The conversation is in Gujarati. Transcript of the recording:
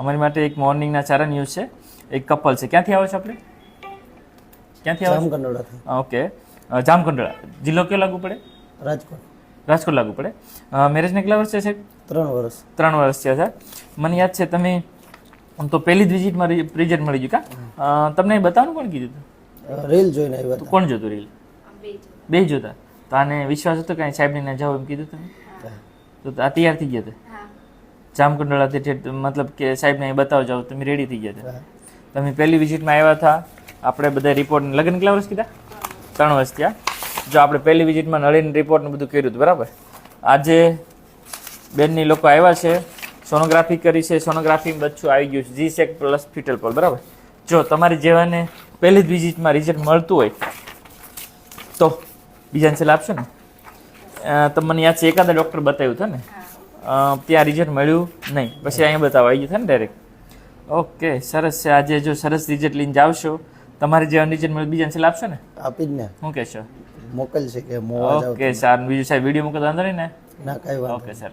અમારી માટે એક મોર્નિંગના ચારા ન્યૂઝ છે. એક કપલ છે. ક્યાંથી આવો છો આપણે ક્યાંથી આવો જામકંડોળા ઓકે જામકંડોળા. જિલ્લો કયો લાગુ પડે? રાજકોટ. રાજકોટ લાગુ પડે. મેરેજને કેટલા વર્ષ છે? સાહેબ ત્રણ વર્ષ. ત્રણ વર્ષ છે છે. મને યાદ છે તમે આમ તો પહેલી જ વિઝિટમાં રિઝલ્ટ મળી ગયું કા? તમને બતાવવાનું કોણ કીધું હતું? રીલ જોઈને આવ્યા કોણ જોતું રીલ બે જોતા તો આને વિશ્વાસ હતો કે સાહેબને ના જાઓ એમ કીધું તમે? તો આ તૈયાર થઈ ગયા હતા. જામકુંડળાથી ઠેઠ મતલબ કે સાહેબને અહીં બતાવો જાઓ તમે રેડી થઈ ગયા હતા તમે પહેલી વિઝિટમાં આવ્યા હતા આપણે બધા રિપોર્ટ લગ્ન કેટલા વર્ષ કીધા? ત્રણ વર્ષ થયા. જો આપણે પહેલી વિઝિટમાં નળીને રિપોર્ટને બધું કર્યું હતું બરાબર? આજે બેનની લોકો આવ્યા છે સોનોગ્રાફી કરી છે સોનોગ્રાફી બચ્ચું આવી ગયું છે જી સેક પ્લસ ફિટલ પર બરાબર? જો તમારી જેવાને પહેલી જ વિઝિટમાં રિઝલ્ટ મળતું હોય તો બીજાને છેલ્લા આપશો ને? તમને યાદ છે એકાદા ડૉક્ટર બતાવ્યું હતું ને? ત્યાં રિઝલ્ટ મળ્યું નહીં. પછી અહીંયા બતાવવા આવી ગયું છે ને ડાયરેક્ટ ઓકે સરસ છે. આજે જો સરસ રિઝલ્ટ લઈને જાવશો તમારે જે રિઝલ્ટ મળ્યું બીજાને સલાહ આપશો ને? આપી જ ને. શું કહેશો? મોકલશે કે ઓકે સારું. બીજું સાહેબ વીડિયો વાંધો નહીં ને? ના કાંઈ ઓકે સર